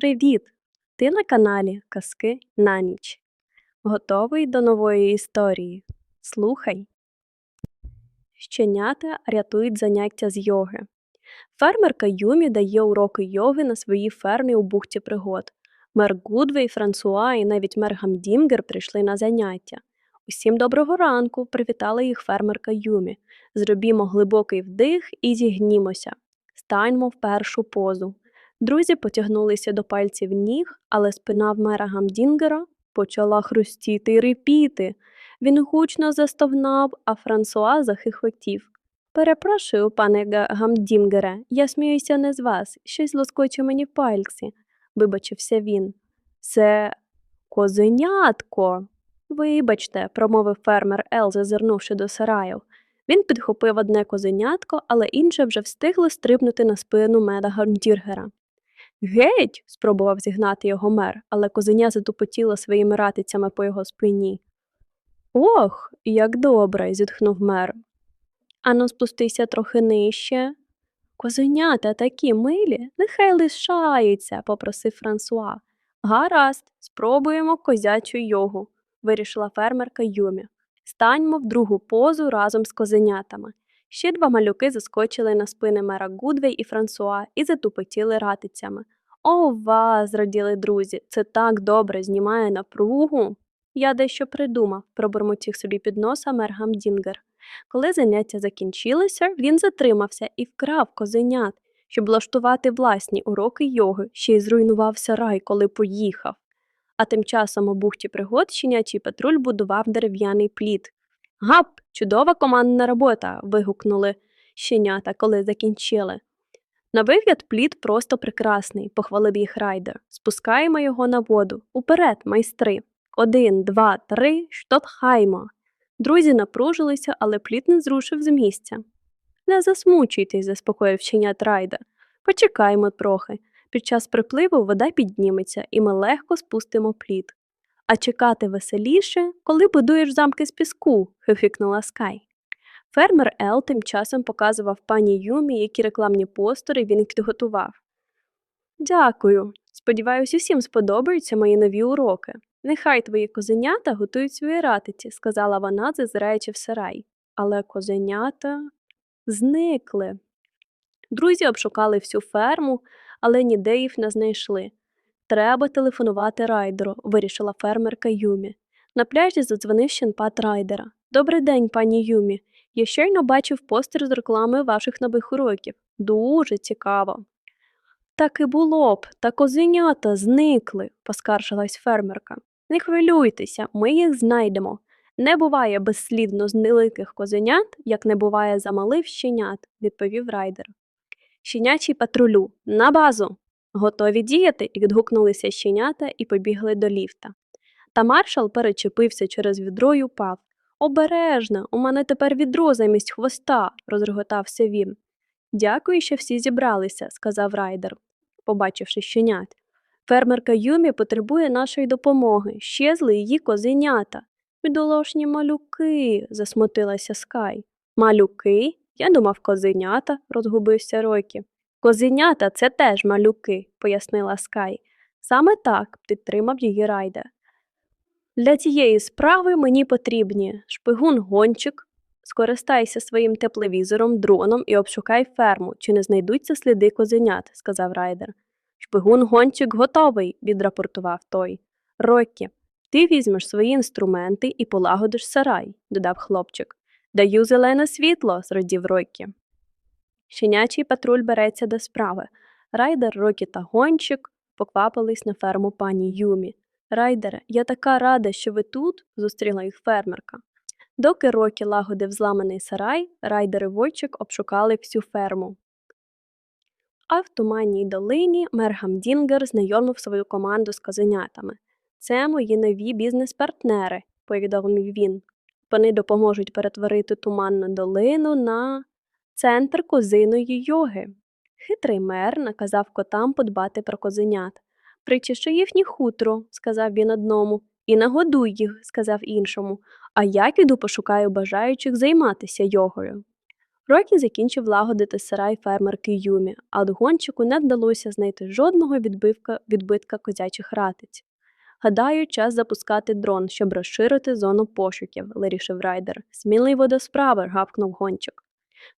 Привіт! Ти на каналі Казки на ніч. Готовий до нової історії? Слухай. Щенята рятують заняття з йоги. Фермерка Юмі дає уроки йоги на своїй фермі у бухті пригод. Мер Гудвей, Франсуа і навіть мер Гамдінгер прийшли на заняття. Усім доброго ранку, привітала їх фермерка Юмі. Зробімо глибокий вдих і зігнімося. Станьмо в першу позу. Друзі потягнулися до пальців ніг, але спина в мера Гамдінгера почала хрустіти й рипіти. Він гучно застогнав, а Франсуа захихотів. Перепрошую, пане Га- Гамдінгере, я сміюся не з вас, щось лоскоче мені в пальці, вибачився він. Це козенятко. Вибачте, промовив фермер Ел, зазирнувши до сараю. Він підхопив одне козенятко, але інше вже встигло стрибнути на спину меда Гамдіргера. Геть. спробував зігнати його мер, але козеня затупотіло своїми ратицями по його спині. Ох, як добре, зітхнув мер. Ану, спустися трохи нижче. Козенята такі милі, нехай лишаються, попросив Франсуа. Гаразд, спробуємо козячу йогу, вирішила фермерка Юмі. Станьмо в другу позу разом з козенятами. Ще два малюки заскочили на спини мера Гудвей і Франсуа і затупотіли ратицями. Ова, зраділи друзі, це так добре знімає напругу. Я дещо придумав, пробурмотів собі під носа мер Гамдінгер. Коли заняття закінчилося, він затримався і вкрав козенят, щоб влаштувати власні уроки йоги, ще й зруйнував сарай, коли поїхав. А тим часом у бухті пригод щенячий патруль будував дерев'яний плід. Гап, чудова командна робота. вигукнули щенята, коли закінчили. На вигляд плід просто прекрасний, похвалив їх райдер. Спускаємо його на воду. Уперед, майстри. Один, два, три, штовхаймо. Друзі напружилися, але плід не зрушив з місця. Не засмучуйтесь, заспокоїв щенят райдер. Почекаймо трохи. Під час припливу вода підніметься, і ми легко спустимо плід. А чекати веселіше, коли будуєш замки з піску, хихикнула Скай. Фермер Ел тим часом показував пані Юмі, які рекламні постери він підготував. Дякую. Сподіваюсь, усім сподобаються мої нові уроки. Нехай твої козенята готують свої ратиці, сказала вона, зазираючи в сарай. Але козенята зникли. Друзі обшукали всю ферму, але ніде їх не знайшли. Треба телефонувати райдеру, вирішила фермерка Юмі. На пляжі задзвонив щенпат райдера. Добрий день, пані Юмі. Я щойно бачив постер з реклами ваших нових уроків. Дуже цікаво. Так і було б, та козенята зникли, поскаржилась фермерка. Не хвилюйтеся, ми їх знайдемо. Не буває безслідно знеликих козенят, як не буває замалих щенят, відповів райдер. Щенячий патрулю, на базу. Готові діяти? відгукнулися щенята і побігли до ліфта. Та маршал перечепився через відро й упав. Обережно, у мене тепер відро замість хвоста, розреготався він. Дякую, що всі зібралися, сказав райдер, побачивши щенят. Фермерка Юмі потребує нашої допомоги. Щезли її козенята. Бідолашні малюки, засмутилася Скай. Малюки? Я думав, козенята, розгубився Рокі. Козенята це теж малюки, пояснила Скай. Саме так підтримав її райдер. Для цієї справи мені потрібні шпигун-гончик. Скористайся своїм тепловізором, дроном і обшукай ферму, чи не знайдуться сліди козенят, сказав райдер. Шпигун-гончик готовий, відрапортував той. Рокі, ти візьмеш свої інструменти і полагодиш сарай, додав хлопчик. Даю зелене світло, зрадів Рокі. Щенячий патруль береться до справи. Райдер, Рокі та гончик поквапились на ферму пані Юмі. Райдере, я така рада, що ви тут, зустріла їх фермерка. Доки Рокі лагодив зламаний сарай, райдер і Войчик обшукали всю ферму. А в туманній долині мер Гамдінгер знайомив свою команду з козенятами. Це мої нові бізнес-партнери, повідомив він. Вони допоможуть перетворити туманну долину на центр козиної йоги. Хитрий мер наказав котам подбати про козенят. Причеши їхнє хутро, сказав він одному, і нагодуй їх, сказав іншому, а я піду пошукаю бажаючих займатися йогою. Рокі закінчив лагодити сарай фермерки Юмі, а от гончику не вдалося знайти жодного відбивка, відбитка козячих ратиць. Гадаю, час запускати дрон, щоб розширити зону пошуків, вирішив райдер. Сміливо до справи, гавкнув гончик.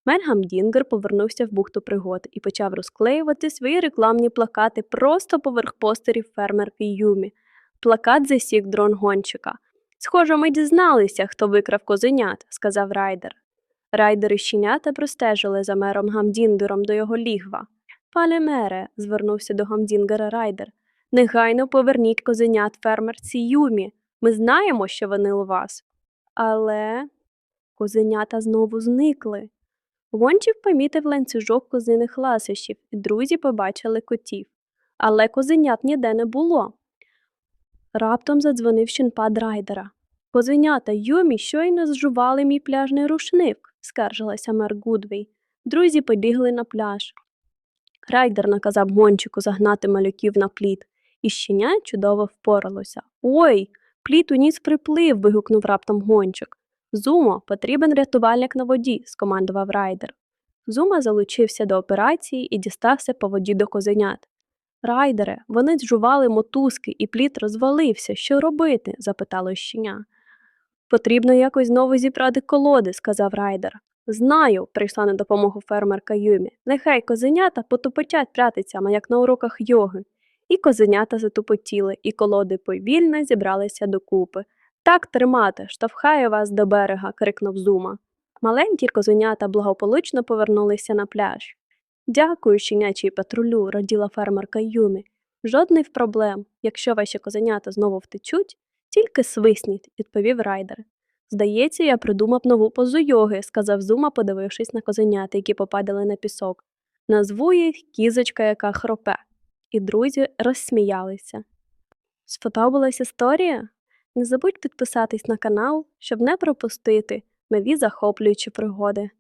Менгам Дінгер повернувся в бухту пригод і почав розклеювати свої рекламні плакати просто поверх постерів фермерки Юмі. Плакат засік дрон гончика. Схоже, ми дізналися, хто викрав козенят, сказав райдер. Райдери щенята простежили за мером Гамдінгером до його лігва. Пане мере, звернувся до Гамдінгера райдер, негайно поверніть козенят фермерці Юмі. Ми знаємо, що вони у вас. Але козенята знову зникли. Вончик помітив ланцюжок козиних ласощів, і друзі побачили котів. Але козенят ніде не було. Раптом задзвонив щенпад райдера. Козенята Юмі щойно зжували мій пляжний рушник, скаржилася мер Гудвей. Друзі побігли на пляж. Райдер наказав гончику загнати малюків на плід, і щеня чудово впоралося. Ой, плід ніс приплив. вигукнув раптом гончик. Зумо, потрібен рятувальник на воді, скомандував райдер. Зума залучився до операції і дістався по воді до козенят. Райдере, вони зжували мотузки, і плід розвалився. Що робити? запитало щеня. Потрібно якось знову зібрати колоди, сказав райдер. Знаю, прийшла на допомогу фермерка Юмі. Нехай козенята потупотять прятицями, як на уроках йоги. І козенята затупотіли, і колоди повільно зібралися докупи. Так тримати, штовхаю вас до берега, крикнув Зума. Маленькі козенята благополучно повернулися на пляж. Дякую, щенячий патрулю, раділа фермерка Юмі. Жодних проблем. Якщо ваші козенята знову втечуть, тільки свисніть, відповів райдер. Здається, я придумав нову позу йоги, сказав Зума, подивившись на козенята, які попадали на пісок. Назву їх кізочка, яка хропе. І друзі розсміялися. Сподобалась історія? Не забудь підписатись на канал, щоб не пропустити нові захоплюючі пригоди.